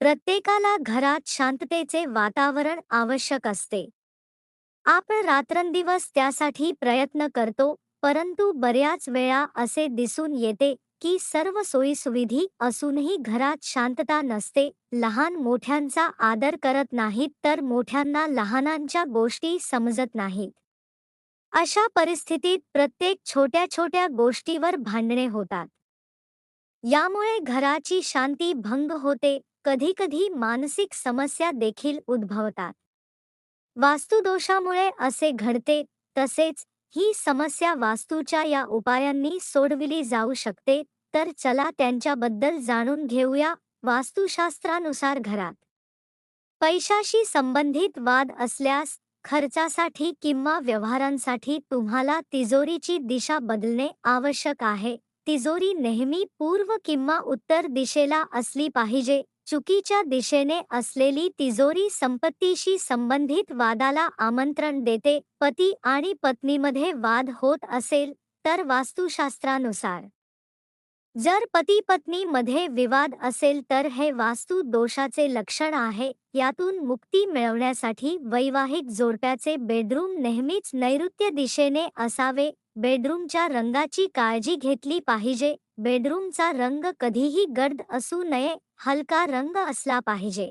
प्रत्येकाला घरात शांततेचे वातावरण आवश्यक असते. आपण रात्रंदिवस त्यासाठी प्रयत्न करतो परंतु बऱ्याच वेळा असे दिसून येते की सर्व सोयीसुविधी असूनही घरात शांतता नसते. लहान मोठ्यांचा आदर करत नाहीत तर मोठ्यांना लहानांच्या गोष्टी समजत नाहीत. अशा परिस्थितीत प्रत्येक छोट्या छोट्या गोष्टीवर भांडणे होतात. यामुळे घराची शांती भंग होते कधीकधी मानसिक समस्या देखील उद्भवतात. वास्तुदोषामुळे असे घडते तसेच ही समस्या वास्तूच्या या उपायांनी सोडविली जाऊ शकते तर चला त्यांच्याबद्दल जाणून घेऊया वास्तुशास्त्रानुसार घरात. पैशाशी संबंधित वाद असल्यास खर्चासाठी किंवा व्यवहारांसाठी तुम्हाला तिजोरीची दिशा बदलणे आवश्यक आहे. तिजोरी नेहमी पूर्व किंवा उत्तर दिशेला असली पाहिजे. चुकीच्या दिशेने असलेली तिजोरी संपत्तीशी संबंधित वादाला आमंत्रण देते. पती आणि पत्नीमध्ये वाद होत असेल तर वास्तुशास्त्रानुसार. जर पती पत्नी मध्ये विवाद असेल तर हे वास्तू दोषाचे लक्षण आहे. यातून मुक्ती मिळवण्यासाठी वैवाहिक जोडप्याचे बेडरूम नेहमीच नैऋत्य दिशेने असावे. बेडरूमच्या रंगाची काळजी घेतली पाहिजे. बेडरूमचा रंग कधीही गर्द असू नये हलका रंग असला पाहिजे.